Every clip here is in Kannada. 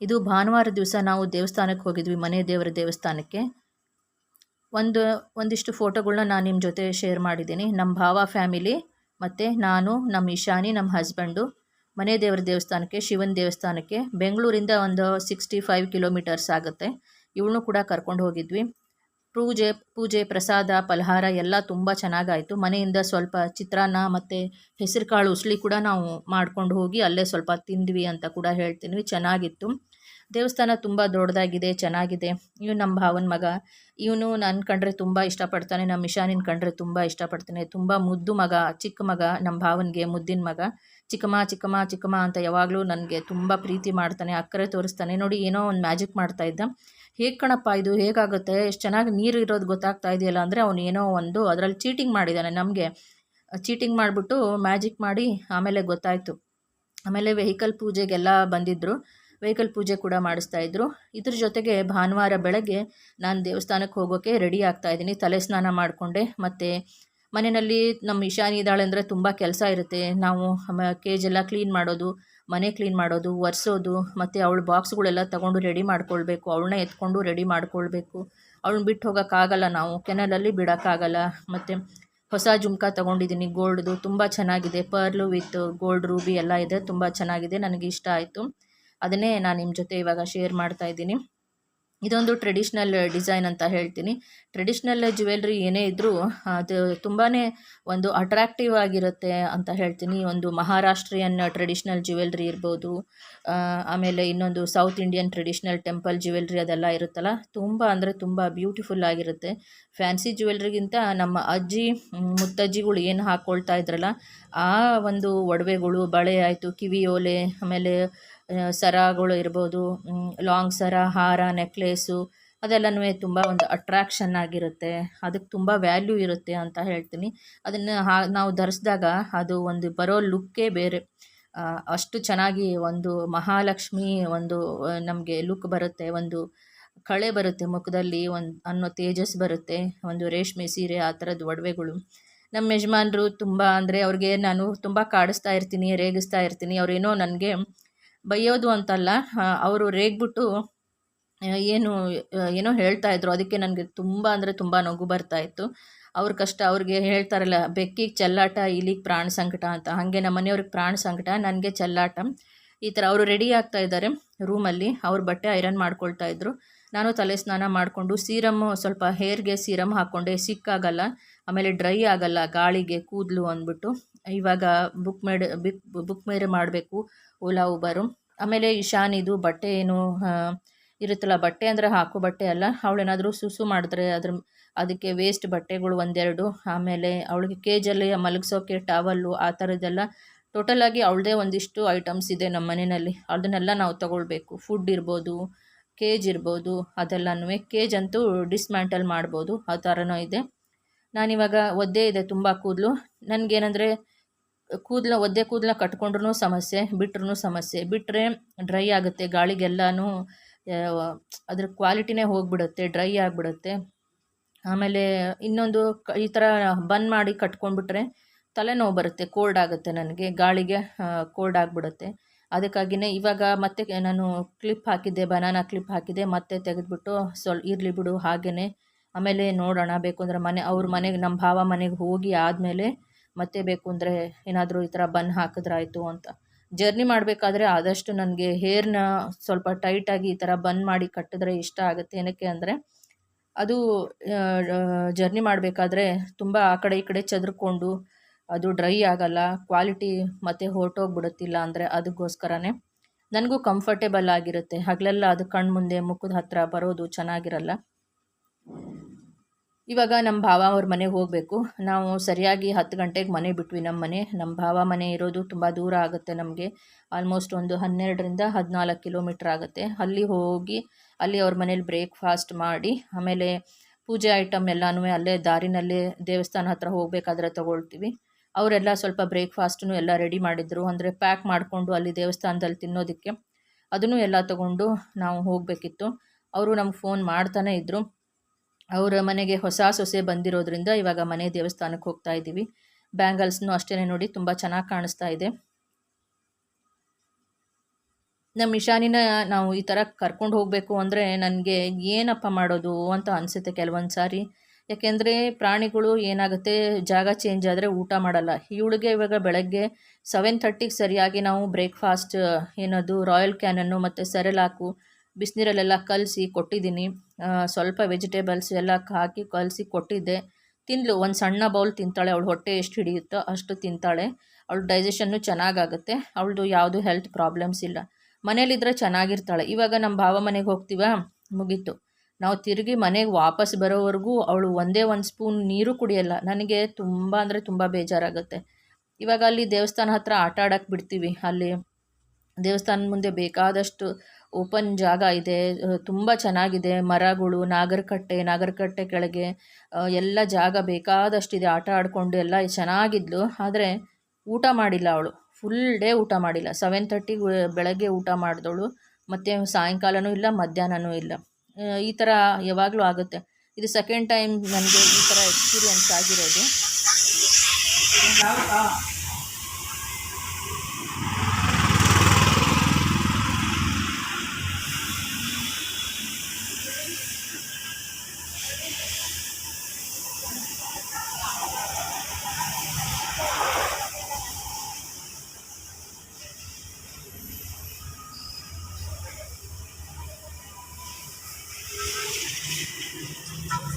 ಇದು ಭಾನುವಾರ ದಿವಸ ನಾವು ದೇವಸ್ಥಾನಕ್ಕೆ ಹೋಗಿದ್ವಿ, ಮನೆ ದೇವರ ದೇವಸ್ಥಾನಕ್ಕೆ. ಒಂದು, ಒಂದಿಷ್ಟು ಫೋಟೋಗಳನ್ನ ನಾನು ನಿಮ್ಮ ಜೊತೆ ಶೇರ್ ಮಾಡಿದ್ದೀನಿ. ನಮ್ಮ ಭಾವ ಫ್ಯಾಮಿಲಿ, ಮತ್ತು ನಾನು ನಮ್ಮ ಇಶಾನಿ ನಮ್ಮ ಹಸ್ಬೆಂಡು. ಮನೆ ದೇವರ ದೇವಸ್ಥಾನಕ್ಕೆ, ಶಿವನ ದೇವಸ್ಥಾನಕ್ಕೆ. ಬೆಂಗಳೂರಿಂದ ಒಂದು ಸಿಕ್ಸ್ಟಿ ಫೈವ್ ಕಿಲೋಮೀಟರ್ಸ್ ಆಗುತ್ತೆ. ಇವಳನ್ನೂ ಕೂಡ ಕರ್ಕೊಂಡು ಹೋಗಿದ್ವಿ. ಪೂಜೆ ಪೂಜೆ, ಪ್ರಸಾದ, ಫಲಹಾರ ಎಲ್ಲ ತುಂಬ ಚೆನ್ನಾಗಾಯಿತು. ಮನೆಯಿಂದ ಸ್ವಲ್ಪ ಚಿತ್ರಾನ್ನ ಮತ್ತು ಹೆಸರು ಕಾಳು ಉಸ್ಲಿ ಕೂಡ ನಾವು ಮಾಡ್ಕೊಂಡು ಹೋಗಿ ಅಲ್ಲೇ ಸ್ವಲ್ಪ ತಿಂದ್ವಿ ಅಂತ ಕೂಡ ಹೇಳ್ತೀನಿ ಚೆನ್ನಾಗಿತ್ತು. ದೇವಸ್ಥಾನ ತುಂಬ ದೊಡ್ಡದಾಗಿದೆ, ಚೆನ್ನಾಗಿದೆ. ಇವನು ನಮ್ಮ ಭಾವನ ಮಗ. ಇವನು ನನ್ನ ಕಂಡ್ರೆ ತುಂಬ ಇಷ್ಟಪಡ್ತಾನೆ ನಮ್ಮ ಇಶಾನಿನ ಕಂಡ್ರೆ ತುಂಬ ಇಷ್ಟಪಡ್ತಾನೆ. ತುಂಬ ಮುದ್ದು ಮಗ, ಚಿಕ್ಕ ಮಗ ನಮ್ಮ ಭಾವನಿಗೆ, ಮುದ್ದಿನ ಮಗ. ಚಿಕ್ಕಮ್ಮ ಚಿಕ್ಕಮ್ಮ ಚಿಕ್ಕಮ್ಮ ಅಂತ ಯಾವಾಗಲೂ ನನಗೆ ತುಂಬ ಪ್ರೀತಿ ಮಾಡ್ತಾನೆ, ಅಕ್ಕರೆ ತೋರಿಸ್ತಾನೆ. ನೋಡಿ ಏನೋ ಒಂದು ಮ್ಯಾಜಿಕ್ ಮಾಡ್ತಾ ಇದ್ದ. ಹೇಗೆ ಕಣಪ್ಪ ಇದು ಹೇಗಾಗುತ್ತೆ? ಎಷ್ಟು ಚೆನ್ನಾಗಿ ನೀರು ಇರೋದು ಗೊತ್ತಾಗ್ತಾ ಇದೆಯಲ್ಲ ಅಂದರೆ ಅವನು ಏನೋ ಒಂದು ಅದರಲ್ಲಿ ಚೀಟಿಂಗ್ ಮಾಡಿದ್ದಾನೆ ನಮಗೆ. ಚೀಟಿಂಗ್ ಮಾಡಿಬಿಟ್ಟು ಮ್ಯಾಜಿಕ್ ಮಾಡಿ ಆಮೇಲೆ ಗೊತ್ತಾಯಿತು. ಆಮೇಲೆ ವೆಹಿಕಲ್ ಪೂಜೆಗೆಲ್ಲ ಬಂದಿದ್ದರು ವೆಹಿಕಲ್ ಪೂಜೆ ಕೂಡ ಮಾಡಿಸ್ತಾ ಇದ್ರು. ಇದ್ರ ಜೊತೆಗೆ ಭಾನುವಾರ ಬೆಳಗ್ಗೆ ನಾನು ದೇವಸ್ಥಾನಕ್ಕೆ ಹೋಗೋಕ್ಕೆ ರೆಡಿ ಆಗ್ತಾ ಇದ್ದೀನಿ. ತಲೆ ಸ್ನಾನ ಮಾಡಿಕೊಂಡೆ. ಮತ್ತು ಮನೆಯಲ್ಲಿ ನಮ್ಮ ಇಶಾನಿ ಇದ್ದಾಳೆ ಅಂದರೆ ತುಂಬ ಕೆಲಸ ಇರುತ್ತೆ. ನಾವು ಕೇಜೆಲ್ಲ ಕ್ಲೀನ್ ಮಾಡೋದು ಮನೆ ಕ್ಲೀನ್ ಮಾಡೋದು, ಒರೆಸೋದು, ಮತ್ತು ಅವಳ ಬಾಕ್ಸ್ಗಳೆಲ್ಲ ತೊಗೊಂಡು ರೆಡಿ ಮಾಡ್ಕೊಳ್ಬೇಕು. ಅವಳನ್ನ ಎತ್ಕೊಂಡು ರೆಡಿ ಮಾಡ್ಕೊಳ್ಬೇಕು. ಅವಳನ್ನ ಬಿಟ್ಟು ಹೋಗೋಕ್ಕಾಗಲ್ಲ ನಾವು. ಕೆನಲಲ್ಲಿ ಬಿಡೋಕ್ಕಾಗಲ್ಲ ಮತ್ತು ಹೊಸ ಜುಮ್ಕ ತೊಗೊಂಡಿದ್ದೀನಿ ಗೋಲ್ಡ್ದು ತುಂಬ ಚೆನ್ನಾಗಿದೆ. ಪರ್ಲು ವಿತ್ ಗೋಲ್ಡ್ ರೂಬಿ ಎಲ್ಲ ಇದೆ. ತುಂಬ ಚೆನ್ನಾಗಿದೆ. ನನಗೆ ಇಷ್ಟ ಆಯಿತು. ಅದನ್ನೇ ನಾನು ನಿಮ್ಮ ಜೊತೆ ಇವಾಗ ಶೇರ್ ಮಾಡ್ತಾ ಇದ್ದೀನಿ. ಇದೊಂದು ಟ್ರೆಡಿಷ್ನಲ್ ಡಿಸೈನ್ ಅಂತ ಹೇಳ್ತೀನಿ. ಟ್ರೆಡಿಷ್ನಲ್ ಜ್ಯುವೆಲ್ರಿ ಏನೇ ಇದ್ದರೂ ಅದು ತುಂಬಾ ಒಂದು ಅಟ್ರಾಕ್ಟಿವ್ ಆಗಿರುತ್ತೆ ಅಂತ ಹೇಳ್ತೀನಿ. ಒಂದು ಮಹಾರಾಷ್ಟ್ರೀಯನ್ ಟ್ರೆಡಿಷ್ನಲ್ ಜ್ಯುವೆಲ್ರಿ ಇರ್ಬೋದು ಆಮೇಲೆ ಇನ್ನೊಂದು south Indian traditional temple jewellery ಅದೆಲ್ಲ ಇರುತ್ತಲ್ಲ, ತುಂಬ ಅಂದರೆ ತುಂಬ ಬ್ಯೂಟಿಫುಲ್ ಆಗಿರುತ್ತೆ. ಫ್ಯಾನ್ಸಿ ಜ್ಯುವೆಲ್ರಿಗಿಂತ ನಮ್ಮ ಅಜ್ಜಿ ಮುತ್ತಜ್ಜಿಗಳು ಏನು ಹಾಕ್ಕೊಳ್ತಾ ಇದ್ರಲ್ಲ, ಆ ಒಂದು ಒಡವೆಗಳು, ಬಳೆ ಆಯಿತು, ಕಿವಿ ಓಲೆ, ಆಮೇಲೆ ಸರಗಳು ಇರ್ಬೋದು ಲಾಂಗ್ ಸರ, ಹಾರ ನೆಕ್ಲೇಸು ಅದೆಲ್ಲನೂ ತುಂಬ ಒಂದು ಅಟ್ರಾಕ್ಷನ್ ಆಗಿರುತ್ತೆ. ಅದಕ್ಕೆ ತುಂಬ ವ್ಯಾಲ್ಯೂ ಇರುತ್ತೆ ಅಂತ ಹೇಳ್ತೀನಿ. ಅದನ್ನು ಹಾ, ನಾವು ಧರಿಸಿದಾಗ ಅದು ಒಂದು ಬರೋ ಲುಕ್ಕೇ ಬೇರೆ. ಅಷ್ಟು ಚೆನ್ನಾಗಿ ಒಂದು ಮಹಾಲಕ್ಷ್ಮಿ ಒಂದು ನಮಗೆ ಲುಕ್ ಬರುತ್ತೆ. ಒಂದು ಕಳೆ ಬರುತ್ತೆ ಮುಖದಲ್ಲಿ, ಒಂದು ಅನ್ನೋ ತೇಜಸ್ ಬರುತ್ತೆ. ಒಂದು ರೇಷ್ಮೆ ಸೀರೆ, ಆ ಥರದ್ದು ಒಡವೆಗಳು. ನಮ್ಮ ಯಜಮಾನರು ತುಂಬ ಅಂದರೆ ಅವ್ರಿಗೆ ನಾನು ತುಂಬ ಕಾಡಿಸ್ತಾ ಇರ್ತೀನಿ, ರೇಗಿಸ್ತಾ ಇರ್ತೀನಿ. ಅವರೇನೋ ನನಗೆ ಬೈಯೋದು ಅಂತಲ್ಲ ಅವರು ರೇಗ್ಬಿಟ್ಟು ಏನು ಏನೋ ಹೇಳ್ತಾ ಇದ್ರು. ಅದಕ್ಕೆ ನನಗೆ ತುಂಬ ಅಂದರೆ ತುಂಬ ನಗು ಬರ್ತಾ ಇತ್ತು. ಅವ್ರ ಕಷ್ಟ ಅವ್ರಿಗೆ ಹೇಳ್ತಾರಲ್ಲ, ಬೆಕ್ಕಿಗೆ ಚೆಲ್ಲಾಟ ಇಲ್ಲಿಗೆ ಪ್ರಾಣ ಸಂಕಟ ಅಂತ. ಹಾಗೆ ನಮ್ಮ ಮನೆಯವ್ರಿಗೆ ಪ್ರಾಣ ಸಂಕಟ, ನನಗೆ ಚೆಲ್ಲಾಟ. ಈ ಥರ ಅವರು ರೆಡಿ ಆಗ್ತಾ ಇದ್ದಾರೆ ರೂಮಲ್ಲಿ ಅವ್ರ ಬಟ್ಟೆ ಐರನ್ ಮಾಡ್ಕೊಳ್ತಾ ಇದ್ರು. ನಾನು ತಲೆ ಸ್ನಾನ ಮಾಡಿಕೊಂಡು ಸೀರಮ್ಮು ಸ್ವಲ್ಪ ಹೇರ್ಗೆ ಸೀರಮ್ ಹಾಕ್ಕೊಂಡೆ. ಸಿಕ್ಕಾಗಲ್ಲ. ಆಮೇಲೆ ಡ್ರೈ ಆಗಲ್ಲ ಗಾಳಿಗೆ, ಕೂದಲು ಅಂದ್ಬಿಟ್ಟು. ಇವಾಗ ಬುಕ್ ಮೇಡ ಬಿಕ್ ಬುಕ್ ಮೇರೆ ಮಾಡಬೇಕು. ಓಲಾ ಉಬರು ಆಮೇಲೆ ಇದು ಬಟ್ಟೆ ಏನು ಇರುತ್ತಲ್ಲ, ಬಟ್ಟೆ ಅಂದರೆ ಹಾಕೋ ಬಟ್ಟೆ ಅಲ್ಲ, ಅವಳೇನಾದರೂ ಸುಸು ಮಾಡಿದ್ರೆ ಅದ್ರ, ಅದಕ್ಕೆ ವೇಸ್ಟ್ ಬಟ್ಟೆಗಳು ಒಂದೆರಡು, ಆಮೇಲೆ ಅವಳಿಗೆ ಕೇಜಲ್ಲಿ ಮಲಗಿಸೋಕೆ ಟವಲ್ಲು ಆ ಥರದ್ದೆಲ್ಲ ಟೋಟಲಾಗಿ ಅವಳದೇ ಒಂದಿಷ್ಟು ಐಟಮ್ಸ್ ಇದೆ ನಮ್ಮ ಮನೆಯಲ್ಲಿ. ಅದನ್ನೆಲ್ಲ ನಾವು ತಗೊಳ್ಬೇಕು. ಫುಡ್ ಇರ್ಬೋದು ಕೇಜ್ ಇರ್ಬೋದು ಅದೆಲ್ಲನೂ ಕೇಜ್ ಅಂತೂ ಡಿಸ್ಮ್ಯಾಂಟಲ್ ಮಾಡ್ಬೋದು, ಆ ಥರನೂ ಇದೆ. ನಾನಿವಾಗ ಒದ್ದೆ ಇದೆ ತುಂಬ ಕೂದಲು. ನನಗೇನಂದರೆ ಕೂದಲ, ಒದ್ದೆ ಕೂದಲ ಕಟ್ಕೊಂಡ್ರೂ ಸಮಸ್ಯೆ ಬಿಟ್ರೂ ಸಮಸ್ಯೆ. ಬಿಟ್ಟರೆ ಡ್ರೈ ಆಗುತ್ತೆ, ಗಾಳಿಗೆಲ್ಲನೂ ಅದ್ರ ಕ್ವಾಲಿಟಿನೇ ಹೋಗ್ಬಿಡುತ್ತೆ ಡ್ರೈ ಆಗಿಬಿಡುತ್ತೆ. ಆಮೇಲೆ ಇನ್ನೊಂದು ಈ ಥರ ಬನ್ ಮಾಡಿ ಕಟ್ಕೊಂಡ್ಬಿಟ್ರೆ ತಲೆನೋವು ಬರುತ್ತೆ ಕೋಲ್ಡ್ ಆಗುತ್ತೆ ನನಗೆ, ಗಾಳಿಗೆ ಕೋಲ್ಡ್ ಆಗಿಬಿಡುತ್ತೆ. ಅದಕ್ಕಾಗಿಯೇ ಇವಾಗ ಮತ್ತೆ ನಾನು ಕ್ಲಿಪ್ ಹಾಕಿದ್ದೆ ಬನಾನಾ ಕ್ಲಿಪ್ ಹಾಕಿದ್ದೆ, ಮತ್ತೆ ತೆಗೆದುಬಿಟ್ಟು ಸ್ವಲ್ಪ ಇರಲಿ ಬಿಡು ಹಾಗೆಯೇ ಆಮೇಲೆ ನೋಡೋಣ ಬೇಕು ಅಂದರೆ ಮನೆ, ಅವ್ರ ಮನೆಗೆ ನಮ್ಮ ಭಾವ ಮನೆಗೆ ಹೋಗಿ ಆದಮೇಲೆ ಮತ್ತೆ ಬೇಕು ಅಂದರೆ ಏನಾದರೂ ಈ ಥರ ಬನ್ ಹಾಕಿದ್ರಾಯಿತು ಅಂತ. ಜರ್ನಿ ಮಾಡಬೇಕಾದ್ರೆ ಆದಷ್ಟು ನನಗೆ ಹೇರ್ನ ಸ್ವಲ್ಪ ಟೈಟಾಗಿ ಈ ಥರ ಬನ್ ಮಾಡಿ ಕಟ್ಟಿದ್ರೆ ಇಷ್ಟ ಆಗುತ್ತೆ. ಏನಕ್ಕೆ ಅಂದರೆ ಅದು ಜರ್ನಿ ಮಾಡಬೇಕಾದ್ರೆ ತುಂಬ ಆ ಕಡೆ ಈ ಕಡೆ ಚದುರ್ಕೊಂಡು ಅದು ಡ್ರೈ ಆಗಲ್ಲ ಕ್ವಾಲಿಟಿ ಮತ್ತು ಹೊರಟೋಗ್ಬಿಡುತ್ತಿಲ್ಲ ಅಂದರೆ ಅದಕ್ಕೋಸ್ಕರನೇ ನನಗೂ ಕಂಫರ್ಟೇಬಲ್ ಆಗಿರುತ್ತೆ. ಹಗಲೆಲ್ಲ ಅದು ಕಣ್ಮುಂದೆ ಮುಖದ ಹತ್ತಿರ ಬರೋದು ಚೆನ್ನಾಗಿರಲ್ಲ. ಇವಾಗ ನಮ್ಮ ಭಾವ ಅವ್ರ ಮನೆಗೆ ಹೋಗಬೇಕು. ನಾವು ಸರಿಯಾಗಿ ಹತ್ತು ಗಂಟೆಗೆ ಮನೆ ಬಿಟ್ವಿ ನಮ್ಮ ಮನೆ. ನಮ್ಮ ಭಾವ ಮನೆ ಇರೋದು ತುಂಬ ದೂರ ಆಗುತ್ತೆ ನಮಗೆ. ಆಲ್ಮೋಸ್ಟ್ ಒಂದು ಹನ್ನೆರಡರಿಂದ ಹದಿನಾಲ್ಕು ಕಿಲೋಮೀಟ್ರ್ ಆಗುತ್ತೆ. ಅಲ್ಲಿ ಹೋಗಿ ಅಲ್ಲಿ ಅವ್ರ ಮನೇಲಿ ಬ್ರೇಕ್ಫಾಸ್ಟ್ ಮಾಡಿ, ಆಮೇಲೆ ಪೂಜೆ ಐಟಮ್ ಎಲ್ಲನೂ ಅಲ್ಲೇ ದಾರಿನಲ್ಲೇ ದೇವಸ್ಥಾನ ಹತ್ರ ಹೋಗಬೇಕಾದ್ರೆ ತೊಗೊಳ್ತೀವಿ. ಅವರೆಲ್ಲ ಸ್ವಲ್ಪ ಬ್ರೇಕ್ಫಾಸ್ಟನ್ನು ಎಲ್ಲ ರೆಡಿ ಮಾಡಿದ್ರು. ಅಂದರೆ ಪ್ಯಾಕ್ ಮಾಡಿಕೊಂಡು ಅಲ್ಲಿ ದೇವಸ್ಥಾನದಲ್ಲಿ ತಿನ್ನೋದಕ್ಕೆ. ಅದನ್ನು ಎಲ್ಲ ತಗೊಂಡು ನಾವು ಹೋಗಬೇಕಿತ್ತು. ಅವರು ನಮ್ಗೆ ಫೋನ್ ಮಾಡ್ತಾನೆ ಇದ್ದರು ಅವರ ಮನೆಗೆ ಹೊಸ ಸೊಸೆ ಬಂದಿರೋದ್ರಿಂದ ಇವಾಗ ಮನೆ ದೇವಸ್ಥಾನಕ್ಕೆ ಹೋಗ್ತಾ ಇದ್ದೀವಿ. ಬ್ಯಾಂಗಲ್ಸ್ನು ಅಷ್ಟೇ ನೋಡಿ ತುಂಬ ಚೆನ್ನಾಗಿ ಕಾಣಿಸ್ತಾ ಇದೆ. ನಮ್ಮ ಇಶಾನಿನ ನಾವು ಈ ಥರ ಕರ್ಕೊಂಡು ಹೋಗಬೇಕು ಅಂದರೆ ನನಗೆ ಏನಪ್ಪ ಮಾಡೋದು ಅಂತ ಅನಿಸುತ್ತೆ ಕೆಲವೊಂದು ಸಾರಿ. ಯಾಕೆಂದರೆ ಪ್ರಾಣಿಗಳು ಏನಾಗುತ್ತೆ, ಜಾಗ ಚೇಂಜ್ ಆದರೆ ಊಟ ಮಾಡಲ್ಲ. ಇವಳಿಗೆ ಇವಾಗ ಬೆಳಗ್ಗೆ ಸೆವೆನ್ ಥರ್ಟಿಗೆ ಸರಿಯಾಗಿ ನಾವು ಬ್ರೇಕ್ಫಾಸ್ಟ್ ಏನದು ರಾಯಲ್ ಕ್ಯಾನನ್ನು ಮತ್ತು ಸೆರೆಲಾಕು ಬಿಸಿನೀರಲ್ಲೆಲ್ಲ ಕಲಸಿ ಕೊಟ್ಟಿದ್ದೀನಿ. ಸ್ವಲ್ಪ ವೆಜಿಟೇಬಲ್ಸ್ ಎಲ್ಲ ಹಾಕಿ ಕಲಸಿ ಕೊಟ್ಟಿದ್ದೆ. ತಿನ್ಲು, ಒಂದು ಸಣ್ಣ ಬೌಲ್ ತಿಂತಾಳೆ, ಅವಳು ಹೊಟ್ಟೆ ಎಷ್ಟು ಹಿಡಿಯುತ್ತೋ ಅಷ್ಟು ತಿಂತಾಳೆ. ಅವಳು ಡೈಜೆಷನ್ನು ಚೆನ್ನಾಗಾಗುತ್ತೆ. ಅವಳದು ಯಾವುದು ಹೆಲ್ತ್ ಪ್ರಾಬ್ಲಮ್ಸ್ ಇಲ್ಲ. ಮನೇಲಿದ್ದರೆ ಚೆನ್ನಾಗಿರ್ತಾಳೆ. ಇವಾಗ ನಮ್ಮ ಭಾವ ಮನೆಗೆ ಹೋಗ್ತೀವ? ಮುಗೀತು. ನಾವು ತಿರುಗಿ ಮನೆಗೆ ವಾಪಸ್ ಬರೋವರೆಗೂ ಅವಳು ಒಂದೇ ಒಂದು ಸ್ಪೂನ್ ನೀರು ಕುಡಿಯಲ್ಲ. ನನಗೆ ತುಂಬ ಅಂದರೆ ತುಂಬ ಬೇಜಾರಾಗುತ್ತೆ. ಇವಾಗ ಅಲ್ಲಿ ದೇವಸ್ಥಾನ ಹತ್ರ ಆಟ ಆಡೋಕ್ಕೆ ಬಿಡ್ತೀವಿ. ಅಲ್ಲಿ ದೇವಸ್ಥಾನದ ಮುಂದೆ ಬೇಕಾದಷ್ಟು ಓಪನ್ ಜಾಗ ಇದೆ ತುಂಬ ಚೆನ್ನಾಗಿದೆ. ಮರಗಳು, ನಾಗರಕಟ್ಟೆ ನಾಗರಕಟ್ಟೆ ಕೆಳಗೆ ಎಲ್ಲ ಜಾಗ ಬೇಕಾದಷ್ಟಿದೆ. ಆಟ ಆಡಿಕೊಂಡು ಎಲ್ಲ ಚೆನ್ನಾಗಿದ್ಲು. ಆದರೆ ಊಟ ಮಾಡಿಲ್ಲ ಅವಳು. ಫುಲ್ ಡೇ ಊಟ ಮಾಡಿಲ್ಲ. ಸೆವೆನ್ ತರ್ಟಿಗೆ ಬೆಳಗ್ಗೆ ಊಟ ಮಾಡಿದವಳು. ಮತ್ತು ಸಾಯಂಕಾಲನೂ ಇಲ್ಲ, ಮಧ್ಯಾಹ್ನನೂ ಇಲ್ಲ. ಈ ಥರ ಯಾವಾಗಲೂ ಆಗುತ್ತೆ. ಇದು ಸೆಕೆಂಡ್ ಟೈಮ್ ನನಗೆ ಈ ಥರ ಎಕ್ಸ್ಪೀರಿಯನ್ಸ್ ಆಗಿರೋದು.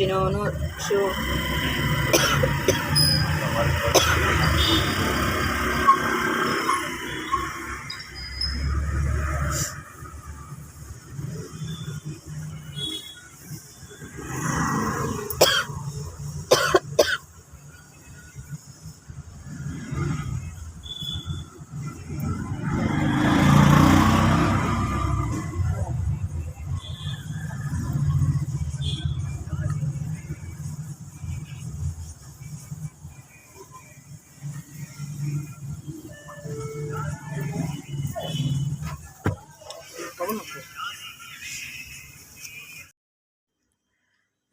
No, not sure.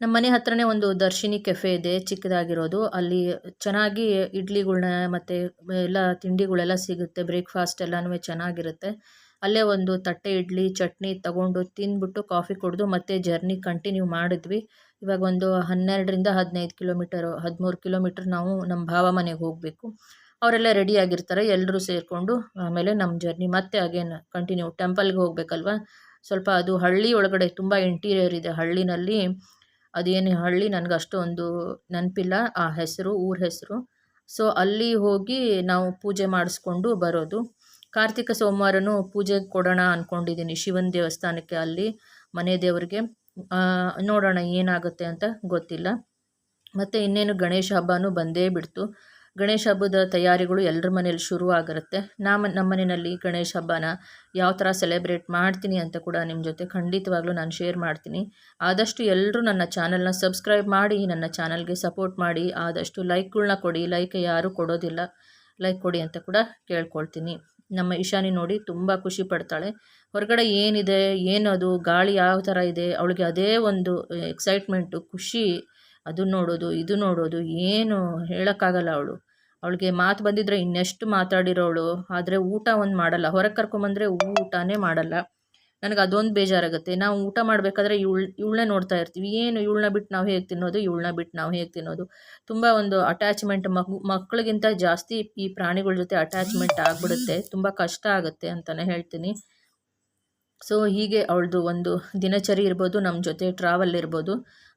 ನಮ್ಮ ಮನೆ ಹತ್ರನೇ ಒಂದು ದರ್ಶಿನಿ ಕೆಫೆ ಇದೆ, ಚಿಕ್ಕದಾಗಿರೋದು. ಅಲ್ಲಿ ಚೆನ್ನಾಗಿ ಇಡ್ಲಿಗಳ್ನ ಮತ್ತು ಎಲ್ಲ ತಿಂಡಿಗಳೆಲ್ಲ ಸಿಗುತ್ತೆ. ಬ್ರೇಕ್ಫಾಸ್ಟ್ ಎಲ್ಲನೂ ಚೆನ್ನಾಗಿರುತ್ತೆ. ಅಲ್ಲೇ ಒಂದು ತಟ್ಟೆ ಇಡ್ಲಿ, ಚಟ್ನಿ ತಗೊಂಡು ತಿಂದ್ಬಿಟ್ಟು ಕಾಫಿ ಕುಡಿದು ಮತ್ತೆ ಜರ್ನಿ ಕಂಟಿನ್ಯೂ ಮಾಡಿದ್ವಿ. ಇವಾಗ ಒಂದು ಹನ್ನೆರಡರಿಂದ ಹದಿನೈದು ಕಿಲೋಮೀಟರು, ಹದಿಮೂರು ಕಿಲೋಮೀಟರ್ ನಾವು ನಮ್ಮ ಭಾವ ಮನೆಗೆ ಹೋಗಬೇಕು. ಅವರೆಲ್ಲ ರೆಡಿ ಆಗಿರ್ತಾರೆ ಎಲ್ಲರೂ ಸೇರಿಕೊಂಡು ಆಮೇಲೆ ನಮ್ಮ ಜರ್ನಿ ಮತ್ತೆ ಅಗೇನ್ ಕಂಟಿನ್ಯೂ. ಟೆಂಪಲ್ಗೆ ಹೋಗಬೇಕಲ್ವ? ಸ್ವಲ್ಪ ಅದು ಹಳ್ಳಿ ಒಳಗಡೆ ತುಂಬ ಇಂಟೀರಿಯರ್ ಇದೆ. ಹಳ್ಳಿನಲ್ಲಿ ಅದೇನು ಹಳ್ಳಿ ನನಗೆ ಅಷ್ಟೊಂದು ನೆನಪಿಲ್ಲ, ಆ ಹೆಸರು, ಊರ ಹೆಸರು. ಸೊ ಅಲ್ಲಿ ಹೋಗಿ ನಾವು ಪೂಜೆ ಮಾಡಿಸ್ಕೊಂಡು ಬರೋದು. ಕಾರ್ತಿಕ ಸೋಮವಾರನೂ ಪೂಜೆ ಕೊಡೋಣ ಅಂದ್ಕೊಂಡಿದ್ದೀನಿ ಶಿವನ ದೇವಸ್ಥಾನಕ್ಕೆ ಅಲ್ಲಿ, ಮನೆ ದೇವರಿಗೆ. ನೋಡೋಣ ಏನಾಗುತ್ತೆ ಅಂತ ಗೊತ್ತಿಲ್ಲ. ಮತ್ತು ಇನ್ನೇನು ಗಣೇಶ ಹಬ್ಬನೂ ಬಂದೇ ಬಿಡ್ತು. ಗಣೇಶ ಹಬ್ಬದ ತಯಾರಿಗಳು ಎಲ್ಲರ ಮನೇಲಿ ಶುರು ಆಗಿರುತ್ತೆ ನಮ್ಮ ನಮ್ಮ ಮನೆಯಲ್ಲಿ ಗಣೇಶ ಹಬ್ಬನ ಯಾವ ಥರ ಸೆಲೆಬ್ರೇಟ್ ಮಾಡ್ತೀನಿ ಅಂತ ಕೂಡ ನಿಮ್ಮ ಜೊತೆ ಖಂಡಿತವಾಗ್ಲೂ ನಾನು ಶೇರ್ ಮಾಡ್ತೀನಿ. ಆದಷ್ಟು ಎಲ್ಲರೂ ನನ್ನ ಚಾನಲ್ನ ಸಬ್ಸ್ಕ್ರೈಬ್ ಮಾಡಿ, ನನ್ನ ಚಾನಲ್ಗೆ ಸಪೋರ್ಟ್ ಮಾಡಿ, ಆದಷ್ಟು ಲೈಕ್ಗಳನ್ನ ಕೊಡಿ. ಲೈಕ್ ಯಾರೂ ಕೊಡೋದಿಲ್ಲ. ಲೈಕ್ ಕೊಡಿ ಅಂತ ಕೂಡ ಕೇಳ್ಕೊಳ್ತೀನಿ. ನಮ್ಮ ಇಶಾನಿ ನೋಡಿ ತುಂಬ ಖುಷಿ ಪಡ್ತಾಳೆ. ಹೊರಗಡೆ ಏನಿದೆ, ಏನದು, ಗಾಳಿ ಯಾವ ಥರ ಇದೆ, ಅವಳಿಗೆ ಅದೇ ಒಂದು ಎಕ್ಸೈಟ್ಮೆಂಟು ಖುಷಿ ಅದು ನೋಡೋದು, ಇದು ನೋಡೋದು, ಏನು ಹೇಳೋಕ್ಕಾಗಲ್ಲ ಅವಳು. ಅವಳಿಗೆ ಮಾತು ಬಂದಿದ್ರೆ ಇನ್ನೆಷ್ಟು ಮಾತಾಡಿರೋಳು. ಆದರೆ ಊಟ ಒಂದು ಮಾಡಲ್ಲ. ಹೊರಗೆ ಕರ್ಕೊಂಬಂದರೆ ಊಟನೇ ಮಾಡಲ್ಲ. ನನಗೆ ಅದೊಂದು ಬೇಜಾರಾಗುತ್ತೆ. ನಾವು ಊಟ ಮಾಡಬೇಕಾದ್ರೆ ಇವಳು ಇವಳನ್ನೇ ನೋಡ್ತಾ ಇರ್ತೀವಿ. ಏನು ಇವಳನ್ನ ಬಿಟ್ಟು ನಾವು ಹೇಗೆ ತಿನ್ನೋದು ಇವಳನ್ನ ಬಿಟ್ಟು ನಾವು ಹೇಗೆ ತಿನ್ನೋದು? ತುಂಬ ಒಂದು ಅಟ್ಯಾಚ್ಮೆಂಟ್ ಮಕ್ಕಳಿಗಿಂತ ಜಾಸ್ತಿ ಈ ಪ್ರಾಣಿಗಳ ಜೊತೆ ಅಟ್ಯಾಚ್ಮೆಂಟ್ ಆಗಿಬಿಡುತ್ತೆ. ತುಂಬ ಕಷ್ಟ ಆಗುತ್ತೆ ಅಂತಲೇ ಹೇಳ್ತೀನಿ. ಸೊ ಹೀಗೆ ಅವಳದು ಒಂದು ದಿನಚರಿ ಇರ್ಬೋದು ನಮ್ಮ ಜೊತೆ ಟ್ರಾವೆಲ್ ಇರ್ಬೋದು.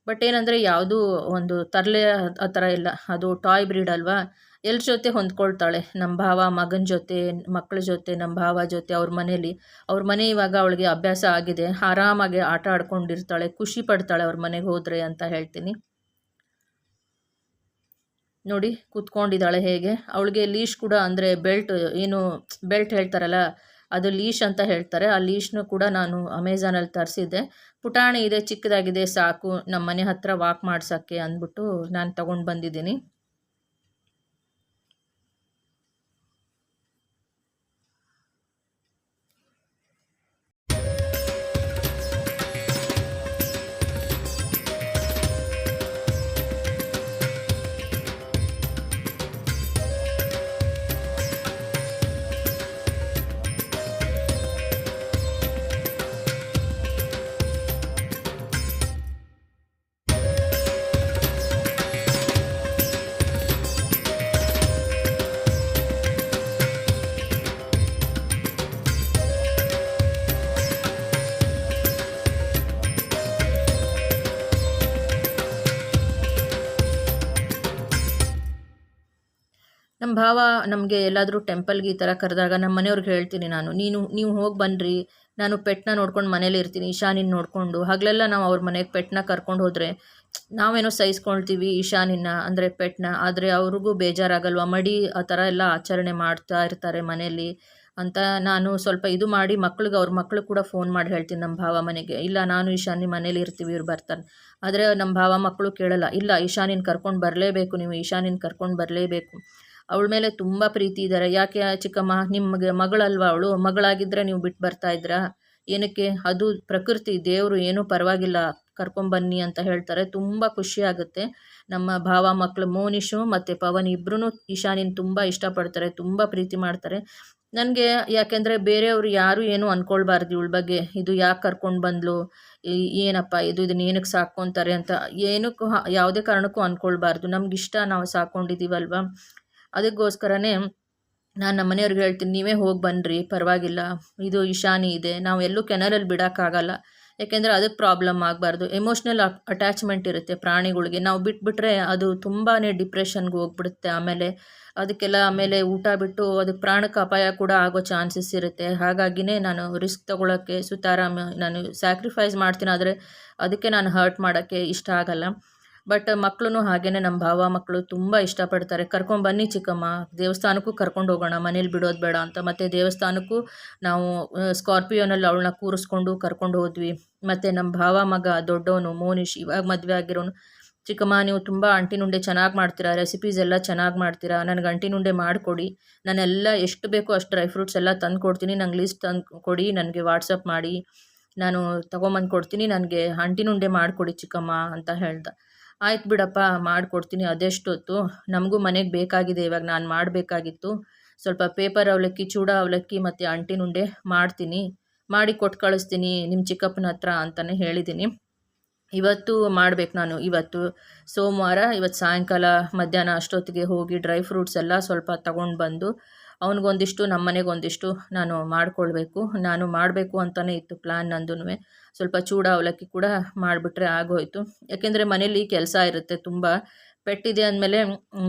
ಬಟ್ ಏನಂದರೆ ಯಾವುದೂ ಒಂದು ತರಲೆ ಆ ಥರ ಇಲ್ಲ. ಅದು ಟಾಯ್ ಬ್ರೀಡ್ ಅಲ್ವಾ? ಎಲ್ರ ಜೊತೆ ಹೊಂದ್ಕೊಳ್ತಾಳೆ. ನಮ್ಮ ಭಾವ ಮಗನ ಜೊತೆ ಮಕ್ಕಳ ಜೊತೆ ನಮ್ಮ ಭಾವ ಜೊತೆ ಅವ್ರ ಮನೇಲಿ. ಅವ್ರ ಮನೆ ಇವಾಗ ಅವಳಿಗೆ ಅಭ್ಯಾಸ ಆಗಿದೆ. ಆರಾಮಾಗಿ ಆಟ ಆಡ್ಕೊಂಡಿರ್ತಾಳೆ, ಖುಷಿ ಪಡ್ತಾಳೆ ಅವ್ರ ಮನೆಗೆ ಹೋದರೆ ಅಂತ ಹೇಳ್ತೀನಿ. ನೋಡಿ, ಕೂತ್ಕೊಂಡಿದ್ದಾಳೆ ಹೇಗೆ. ಅವಳಿಗೆ ಲೀಶ್ ಕೂಡ ಅಂದರೆ ಬೆಲ್ಟ್ ಏನು ಬೆಲ್ಟ್ ಹೇಳ್ತಾರಲ್ಲ ಅದು ಲೀಶ್ ಅಂತ ಹೇಳ್ತಾರೆ. ಆ ಲೀಶ್ನು ಕೂಡ ನಾನು ಅಮೆಝಾನಲ್ಲಿ ತರಿಸಿದ್ದೆ. ಪುಟಾಣಿ ಇದೆ, ಚಿಕ್ಕದಾಗಿದೆ, ಸಾಕು. ನಮ್ಮ ಮನೆ ಹತ್ತಿರ ವಾಕ್ ಮಾಡ್ಸೋಕ್ಕೆ ಅಂದ್ಬಿಟ್ಟು ನಾನು ತಗೊಂಡು ಬಂದಿದ್ದೀನಿ. ಭಾವ ನಮಗೆ ಎಲ್ಲಾದರೂ ಟೆಂಪಲ್ಗೆ ಈ ಥರ ಕರೆದಾಗ ನಮ್ಮ ಮನೆಯವ್ರಿಗೆ ಹೇಳ್ತೀನಿ ನಾನು, ನೀನು, ನೀವು ಹೋಗಿ ಬನ್ನಿರಿ ನಾನು ಪೆಟ್ನ ನೋಡ್ಕೊಂಡು ಮನೇಲಿ ಇರ್ತೀನಿ ಇಶಾನಿನ ನೋಡಿಕೊಂಡು, ಹಗಲೆಲ್ಲ ನಾವು ಅವ್ರ ಮನೆಗೆ ಪೆಟ್ಟನ್ನ ಕರ್ಕೊಂಡು ಹೋದರೆ ನಾವೇನೋ ಸಹಿಸ್ಕೊಳ್ತೀವಿ ಇಶಾನಿನ ಅಂದರೆ ಪೆಟ್ನ, ಆದರೆ ಅವ್ರಿಗೂ ಬೇಜಾರಾಗಲ್ವ, ಮಡಿ ಆ ಥರ ಎಲ್ಲ ಆಚರಣೆ ಮಾಡ್ತಾ ಇರ್ತಾರೆ ಮನೆಯಲ್ಲಿ ಅಂತ ನಾನು ಸ್ವಲ್ಪ ಇದು ಮಾಡಿ ಮಕ್ಳಿಗೆ, ಅವ್ರ ಮಕ್ಳು ಕೂಡ ಫೋನ್ ಮಾಡಿ ಹೇಳ್ತೀನಿ ನಮ್ಮ ಭಾವ ಮನೆಗೆ, ಇಲ್ಲ ನಾನು ಇಶಾನಿ ಮನೇಲಿ ಇರ್ತೀವಿ, ಇವ್ರು ಬರ್ತಾರೆ, ಆದರೆ ನಮ್ಮ ಭಾವ ಮಕ್ಕಳು ಕೇಳಲ್ಲ, ಇಲ್ಲ ಇಶಾನಿನ ಕರ್ಕೊಂಡು ಬರಲೇಬೇಕು, ನೀವು ಇಶಾನಿನ ಕರ್ಕೊಂಡು ಬರಲೇಬೇಕು ಅವಳ ಮೇಲೆ ತುಂಬ ಪ್ರೀತಿ ಇದ್ದಾರೆ ಯಾಕೆ ಚಿಕ್ಕಮ್ಮ ನಿಮಗೆ ಮಗಳಲ್ವಾ ಅವಳು? ಮಗಳಾಗಿದ್ದರೆ ನೀವು ಬಿಟ್ಟು ಬರ್ತಾ ಇದ್ರಾ? ಏನಕ್ಕೆ? ಅದು ಪ್ರಕೃತಿ, ದೇವರು ಏನೂ ಪರವಾಗಿಲ್ಲ ಕರ್ಕೊಂಬನ್ನಿ ಅಂತ ಹೇಳ್ತಾರೆ. ತುಂಬ ಖುಷಿ ಆಗುತ್ತೆ. ನಮ್ಮ ಭಾವ ಮಕ್ಕಳು ಮೋನಿಶು ಮತ್ತು ಪವನ್ ಇಬ್ಬರೂ ಇಶಾನಿನ ತುಂಬ ಇಷ್ಟಪಡ್ತಾರೆ, ತುಂಬ ಪ್ರೀತಿ ಮಾಡ್ತಾರೆ. ನನಗೆ ಯಾಕೆಂದರೆ ಬೇರೆಯವರು ಯಾರು ಏನೂ ಅಂದ್ಕೊಳ್ಬಾರ್ದು ಇವಳ ಬಗ್ಗೆ. ಇದು ಯಾಕೆ ಕರ್ಕೊಂಡು ಬಂದ್ಲು? ಏನಪ್ಪ ಇದು? ಇದನ್ನ ಏನಕ್ಕೆ ಸಾಕ್ಕೊತಾರೆ ಅಂತ. ಏನಕ್ಕೂ ಯಾವುದೇ ಕಾರಣಕ್ಕೂ ಅಂದ್ಕೊಳ್ಬಾರ್ದು ಇಷ್ಟ ನಾವು ಸಾಕ್ಕೊಂಡಿದ್ದೀವಲ್ವ ಅದಕ್ಕೋಸ್ಕರನೇ ನಾನು ನಮ್ಮ ಮನೆಯವ್ರಿಗೆ ಹೇಳ್ತೀನಿ, ನೀವೇ ಹೋಗಿ ಬನ್ನಿರಿ ಪರವಾಗಿಲ್ಲ. ಇದು ಇಶಾನಿ ಇದೆ, ನಾವು ಎಲ್ಲೂ ಕೆನರಲ್ಲಿ ಬಿಡೋಕ್ಕಾಗಲ್ಲ. ಯಾಕೆಂದರೆ ಅದಕ್ಕೆ ಪ್ರಾಬ್ಲಮ್ ಆಗಬಾರ್ದು. ಎಮೋಷ್ನಲ್ ಅಟ್ಯಾಚ್ಮೆಂಟ್ ಇರುತ್ತೆ ಪ್ರಾಣಿಗಳಿಗೆ. ನಾವು ಬಿಟ್ಬಿಟ್ರೆ ಅದು ತುಂಬಾ ಡಿಪ್ರೆಷನ್ಗೆ ಹೋಗ್ಬಿಡುತ್ತೆ ಆಮೇಲೆ. ಅದಕ್ಕೆಲ್ಲ ಆಮೇಲೆ ಊಟ ಬಿಟ್ಟು ಅದಕ್ಕೆ ಪ್ರಾಣಕ್ಕೆ ಅಪಾಯ ಕೂಡ ಆಗೋ ಚಾನ್ಸಸ್ ಇರುತ್ತೆ. ಹಾಗಾಗಿನೇ ನಾನು ರಿಸ್ಕ್ ತೊಗೊಳಕ್ಕೆ ಸುತಾರಾಮ್, ನಾನು ಸ್ಯಾಕ್ರಿಫೈಸ್ ಮಾಡ್ತೀನಿ, ಆದರೆ ಅದಕ್ಕೆ ನಾನು ಹರ್ಟ್ ಮಾಡೋಕ್ಕೆ ಇಷ್ಟ ಆಗಲ್ಲ. ಬಟ್ ಮಕ್ಕಳು ಹಾಗೇನೆ ನಮ್ಮ ಭಾವ ಮಕ್ಕಳು ತುಂಬ ಇಷ್ಟಪಡ್ತಾರೆ. ಕರ್ಕೊಂಬನ್ನಿ ಚಿಕ್ಕಮ್ಮ. ದೇವಸ್ಥಾನಕ್ಕೂ ಕರ್ಕೊಂಡು ಹೋಗೋಣ. ಮನೇಲಿ ಬಿಡೋದು ಬೇಡ ಅಂತ. ಮತ್ತು ದೇವಸ್ಥಾನಕ್ಕೂ ನಾವು ಸ್ಕಾರ್ಪಿಯೋನಲ್ಲಿ ಅವಳನ್ನ ಕೂರಿಸ್ಕೊಂಡು ಕರ್ಕೊಂಡು ಹೋದ್ವಿ. ಮತ್ತು ನಮ್ಮ ಭಾವ ಮಗ, ದೊಡ್ಡವನು, ಮೋನಿಶ್ ಇವಾಗ ಮದುವೆ ಆಗಿರೋನು. ಚಿಕ್ಕಮ್ಮ, ನೀವು ತುಂಬ ಅಂಟಿನುಂಡೆ ಚೆನ್ನಾಗಿ ಮಾಡ್ತೀರಾ? ರೆಸಿಪೀಸ್ ಎಲ್ಲ ಚೆನ್ನಾಗಿ ಮಾಡ್ತೀರಾ? ನನಗೆ ಅಂಟಿನುಂಡೆ ಮಾಡಿಕೊಡಿ. ನಾನೆಲ್ಲ ಎಷ್ಟು ಬೇಕೋ ಅಷ್ಟು ಡ್ರೈ ಫ್ರೂಟ್ಸ್ ಎಲ್ಲ ತಂದು ಕೊಡ್ತೀನಿ. ನಂಗೆ ಲಿಸ್ಟ್ ತಂದು ಕೊಡಿ. ನನಗೆ ವಾಟ್ಸಪ್ ಮಾಡಿ. ನಾನು ತಗೊಂಬಂದು ಕೊಡ್ತೀನಿ. ನನಗೆ ಅಂಟಿನುಂಡೆ ಮಾಡಿಕೊಡಿ ಚಿಕ್ಕಮ್ಮ ಅಂತ ಹೇಳ್ದೆ. ಆಯ್ತು ಬಿಡಪ್ಪ, ಮಾಡಿಕೊಡ್ತೀನಿ, ಅದೆಷ್ಟೊತ್ತು? ನಮಗೂ ಮನೆಗೆ ಬೇಕಾಗಿದೆ, ಇವಾಗ ನಾನು ಮಾಡಬೇಕಾಗಿತ್ತು. ಸ್ವಲ್ಪ ಪೇಪರ್ ಅವಲಕ್ಕಿ, ಚೂಡ ಅವಲಕ್ಕಿ ಮತ್ತು ಅಂಟಿನುಂಡೆ ಮಾಡ್ತೀನಿ. ಮಾಡಿ ಕೊಟ್ಟು ಕಳಿಸ್ತೀನಿ ನಿಮ್ಮ ಚಿಕ್ಕಪ್ಪನ ಹತ್ರ ಅಂತಲೇ ಹೇಳಿದ್ದೀನಿ ಇವತ್ತು ಮಾಡಬೇಕು ನಾನು, ಇವತ್ತು. ಸೋಮವಾರ, ಇವತ್ತು ಸಾಯಂಕಾಲ ಮಧ್ಯಾಹ್ನ ಅಷ್ಟೊತ್ತಿಗೆ ಹೋಗಿ ಡ್ರೈ ಫ್ರೂಟ್ಸ್ ಎಲ್ಲ ಸ್ವಲ್ಪ ತಗೊಂಡು ಬಂದು ಅವನಿಗೊಂದಿಷ್ಟು ನಮ್ಮ ಮನೆಗೆ ಒಂದಿಷ್ಟು ನಾನು ಮಾಡಿಕೊಳ್ಬೇಕು. ನಾನು ಮಾಡಬೇಕು ಅಂತಲೇ ಇತ್ತು ಪ್ಲ್ಯಾನ್ ನಂದು ಸ್ವಲ್ಪ ಚೂಡ ಅವಲಕ್ಕಿ ಕೂಡ ಮಾಡಿಬಿಟ್ರೆ ಆಗೋಯಿತು. ಯಾಕೆಂದರೆ ಮನೇಲಿ ಕೆಲಸ ಇರುತ್ತೆ, ತುಂಬ ಪೆಟ್ಟಿದೆ ಅಂದಮೇಲೆ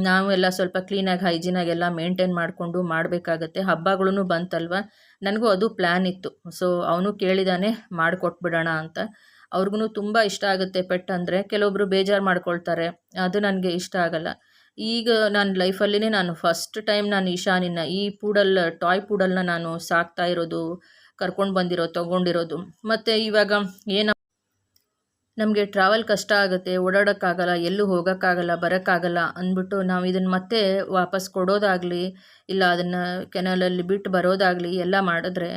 ನಾವೆಲ್ಲ ಸ್ವಲ್ಪ ಕ್ಲೀನಾಗಿ ಹೈಜೀನಾಗಿ ಎಲ್ಲ ಮೇಂಟೈನ್ ಮಾಡಿಕೊಂಡು ಮಾಡಬೇಕಾಗತ್ತೆ. ಹಬ್ಬಗಳೂ ಬಂತಲ್ವ? ನನಗೂ ಅದು ಪ್ಲ್ಯಾನ್ ಇತ್ತು. ಸೊ ಅವನು ಕೇಳಿದಾನೆ, ಮಾಡಿಕೊಟ್ಬಿಡೋಣ ಅಂತ. ಅವ್ರಿಗೂ ತುಂಬ ಇಷ್ಟ ಆಗುತ್ತೆ ಪೆಟ್ ಅಂದರೆ. ಕೆಲವೊಬ್ಬರು ಬೇಜಾರು ಮಾಡ್ಕೊಳ್ತಾರೆ. ಅದು ನನಗೆ ಇಷ್ಟ ಆಗಲ್ಲ. ಈಗ ನನ್ನ ಲೈಫಲ್ಲಿನೇ ನಾನು ಫಸ್ಟ್ ಟೈಮ್ ನಾನು ಈಶಾನಿನ ಈ ಪೂಡಲ್ ಟಾಯ್ ಪೂಡಲ್ನ ನಾನು ಸಾಕ್ತಾ ಇರೋದು, ಕರ್ಕೊಂಡು ಬಂದಿರೋ, ತೊಗೊಂಡಿರೋದು. ಮತ್ತು ಇವಾಗ ಏನು ನಮಗೆ ಟ್ರಾವೆಲ್ ಕಷ್ಟ ಆಗುತ್ತೆ, ಓಡಾಡೋಕ್ಕಾಗಲ್ಲ, ಎಲ್ಲೂ ಹೋಗೋಕ್ಕಾಗಲ್ಲ, ಬರೋಕ್ಕಾಗಲ್ಲ ಅಂದ್ಬಿಟ್ಟು ನಾವು ಇದನ್ನು ಮತ್ತೆ ವಾಪಸ್ ಕೊಡೋದಾಗಲಿ, ಇಲ್ಲ ಅದನ್ನು ಕೆನಲಲ್ಲಿ ಬಿಟ್ಟು ಬರೋದಾಗಲಿ ಎಲ್ಲ ಮಾಡಿದ್ರೆ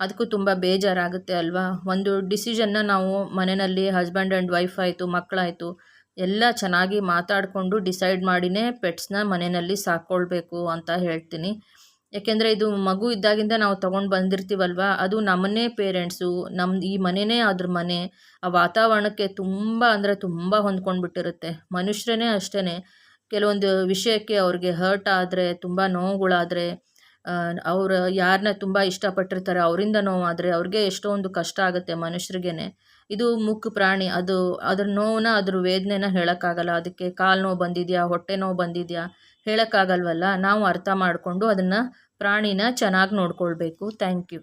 ಅದಕ್ಕೂ ತುಂಬ ಬೇಜಾರಾಗುತ್ತೆ ಅಲ್ವಾ? ಒಂದು ಡಿಸಿಷನ್ನ ನಾವು ಮನೆಯಲ್ಲಿ ಹಸ್ಬೆಂಡ್ ಆ್ಯಂಡ್ ವೈಫ್ ಆಯಿತು ಮಕ್ಕಳಾಯಿತು ಎಲ್ಲ ಚೆನ್ನಾಗಿ ಮಾತಾಡಿಕೊಂಡು ಡಿಸೈಡ್ ಮಾಡಿನೇ ಪೆಟ್ಸ್ನ ಮನೆಯಲ್ಲಿ ಸಾಕ್ಕೊಳ್ಬೇಕು ಅಂತ ಹೇಳ್ತೀನಿ. ಯಾಕೆಂದರೆ ಇದು ಮಗು ಇದ್ದಾಗಿಂದ ನಾವು ತೊಗೊಂಡು ಬಂದಿರ್ತೀವಲ್ವ? ಅದು ನಮ್ಮನ್ನೇ ಪೇರೆಂಟ್ಸು ನಮ್ಮ ಈ ಮನೆಯೇ ಅದ್ರ ಮನೆ. ಆ ವಾತಾವರಣಕ್ಕೆ ತುಂಬ ಅಂದರೆ ತುಂಬ ಹೊಂದ್ಕೊಂಡ್ಬಿಟ್ಟಿರುತ್ತೆ. ಮನುಷ್ಯರೇ ಅಷ್ಟೇ ಕೆಲವೊಂದು ವಿಷಯಕ್ಕೆ ಅವ್ರಿಗೆ ಹರ್ಟ್ ಆದರೆ, ತುಂಬ ನೋವುಗಳಾದರೆ ಅವರು ಯಾರನ್ನ ತುಂಬ ಇಷ್ಟಪಟ್ಟಿರ್ತಾರೆ, ಅವರಿಂದ ನೋವಾದರೆ ಅವ್ರಿಗೆ ಎಷ್ಟೊಂದು ಕಷ್ಟ ಆಗುತ್ತೆ ಮನುಷ್ಯರಿಗೇ ಇದು ಮುಕ್ಕು ಪ್ರಾಣಿ, ಅದು ಅದ್ರ ನೋವನ್ನ ಅದ್ರ ವೇದನೆನ ಹೇಳೋಕ್ಕಾಗಲ್ಲ. ಅದಕ್ಕೆ ಕಾಲು ನೋವು ಬಂದಿದೆಯಾ, ಹೊಟ್ಟೆ ನೋವು ಬಂದಿದೆಯಾ ಹೇಳೋಕ್ಕಾಗಲ್ವಲ್ಲ? ನಾವು ಅರ್ಥ ಮಾಡಿಕೊಂಡು ಅದನ್ನು ಪ್ರಾಣಿನ ಚೆನ್ನಾಗಿ ನೋಡ್ಕೊಳ್ಬೇಕು. Thank you